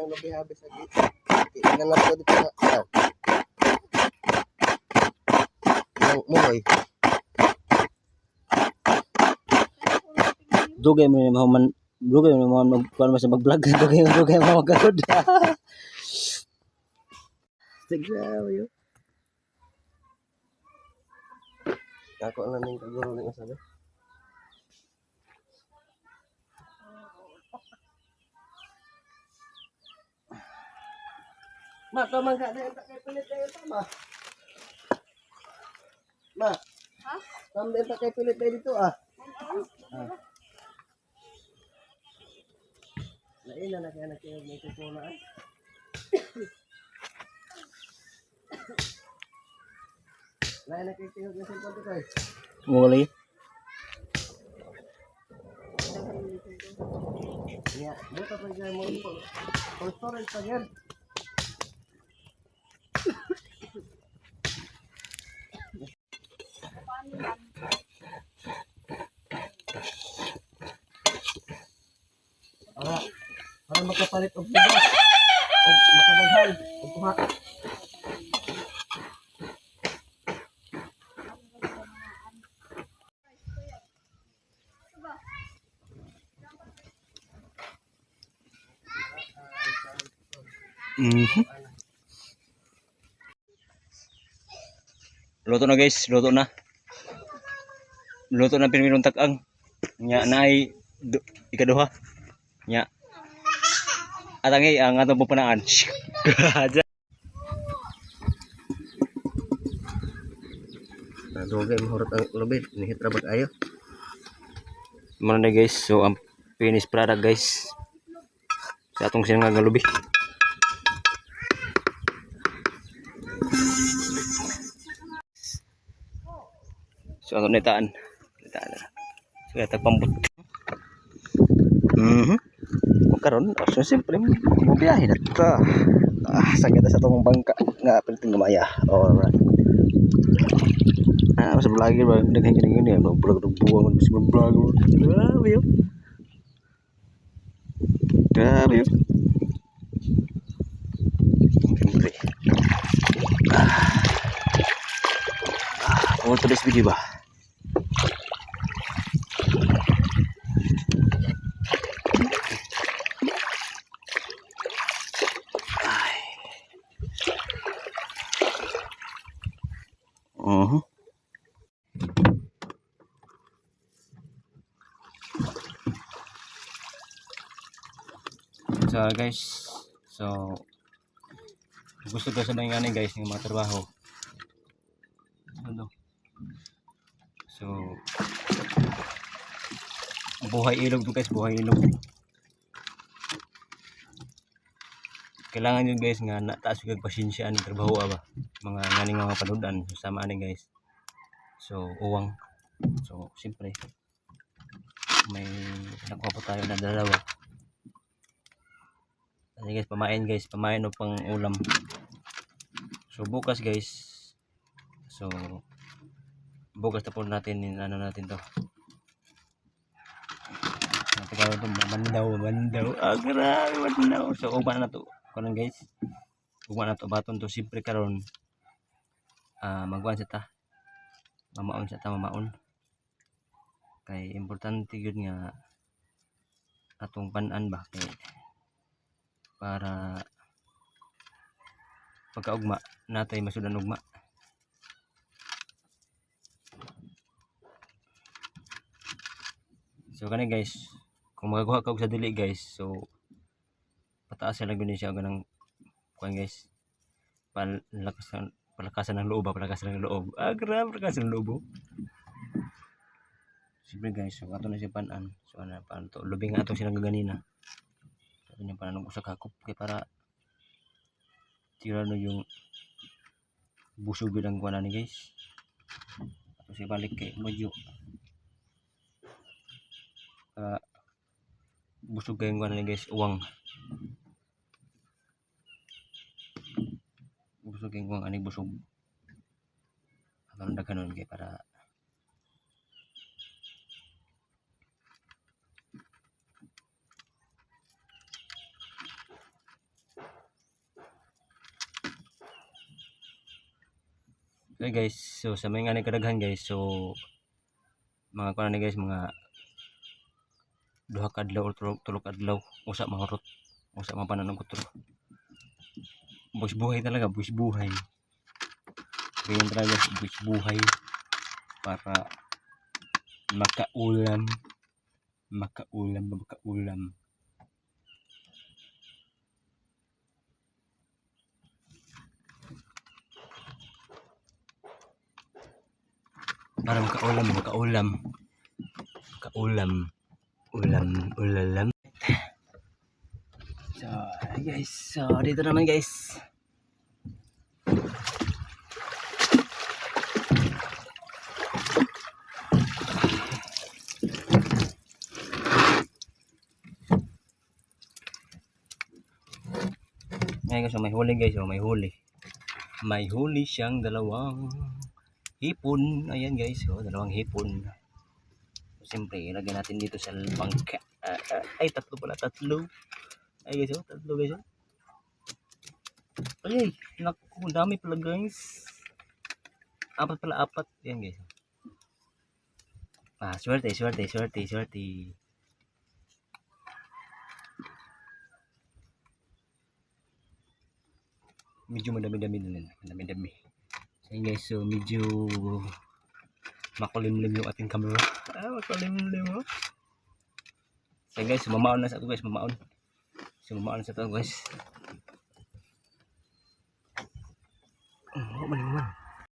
ka ng lubi habi sa gate. Tingnan na po dito na. Ayan. Ang muhoy. Dugay mo ni man dugay mo man mag kuan sa mag-vlog dugay mo dugay mo magkakod. Mo yun. Ako na ning kaguro ni sabi. Ma, tamang ka na yung pilit na yun, ma. Ma. Ha? Tamang din kay pilit na dito, ah. Ah. Laila na kaya nakiyog na ito na, ah. Laila na kaya kiyog na ito ko, eh. Muli. Ya, dito pa dyan mo. For storage pa yan. Para makapalit og bigas. Og makadaghan. Og kuha. Mhm. Luto na guys, luto na. Luto na pinirong takang. Nya naay du- ikaduha. Nya. At ang ang atong pupunaan. Gaja. Nadugay mahurot ang lubid. Nihitra bag ayo. Muna na guys, so ang finished product guys. Sa atong sinang galubi. So atong nitaan. Nitaan na. So pambut. Mhm. Mm karon, so simple mo biyahe na ta. Ah, sagad sa atong bangka nga piliting gamaya. Alright. Ah, mas vlogger ba? Daghang gini gini, no vlog ng buwan, mas vlogger. Grabe yun. Grabe yun. Siyempre. Ah. Ah, all to this video ba? So guys, so gusto ko sa ani guys ng mga trabaho. Ano? So buhay ilog to guys, buhay ilog. Kailangan yun guys nga nataas yung pasensya ang trabaho ba. Mga nganing mga panudan sama ani guys. So uwang. So siyempre may nakuha pa tayo na dalawa. Ano guys, pamain guys, pamain o pang ulam. So bukas guys, so bukas na po natin, ano natin to. Natagawa ito, mandaw, mandaw. Ah, grabe, mandaw. So ugma na to, kanon guys. Ugma na to, baton to, siyempre karon ah magwan sa ta. Mamaon sa ta, mamaon. Kay importante yun nga atong panan ba kay para pagkaugma natay masudan ugma so kani guys kung magakuha ka og sa dili guys so pataas lang gud siya ganang kuan guys palakasan palakasan ng loob ah, palakasan ng loob ah grabe palakasan ng loob oh. Siyempre guys, so ato na siya panan. So ano paano to? Lubing ato siya nagaganina. So ato niya panan ko sa kakop kay para tira no yung busog bilang kuha na ni guys. Ato siya balik kay modyo. Uh, busog kayong kuha na ni guys, uwang. Busog kayong uwang ani busog. Ato na daghanon kay para Okay guys, so sa mga nga kadaghan guys, so mga kuan ni guys, mga duha ka adlaw or tulog, tulog adlaw. Usa mahurot, usa mapanan og kutro. Buwis buhay talaga, buwis buhay. Ganyan talaga, buwis buhay para makaulam makaulam makaulam para makaulam makaulam kaulam. Ulam ulalam. So guys so dito naman guys. Ngayon guys, so may huli guys, so may huli. May huli siyang dalawang hipon. Ayan guys, so dalawang hipon. So, Siyempre, ilagay natin dito sa bangka. Ah, ah, ay, tatlo pala, tatlo. Ay guys, oh, tatlo guys. Oh. Ay, naku, dami pala guys. Apat pala, apat. Ayan guys. Ah, swerte, swerte, swerte, swerte. medyo madami-dami na lang. Madami-dami. Ayan guys, so medyo makulimlim yung ating camera. Ah, makulimlim oh. So guys, mamaon na sa ako guys, mamaon. So mamaon na sa ako guys. Ah, oh, malimon.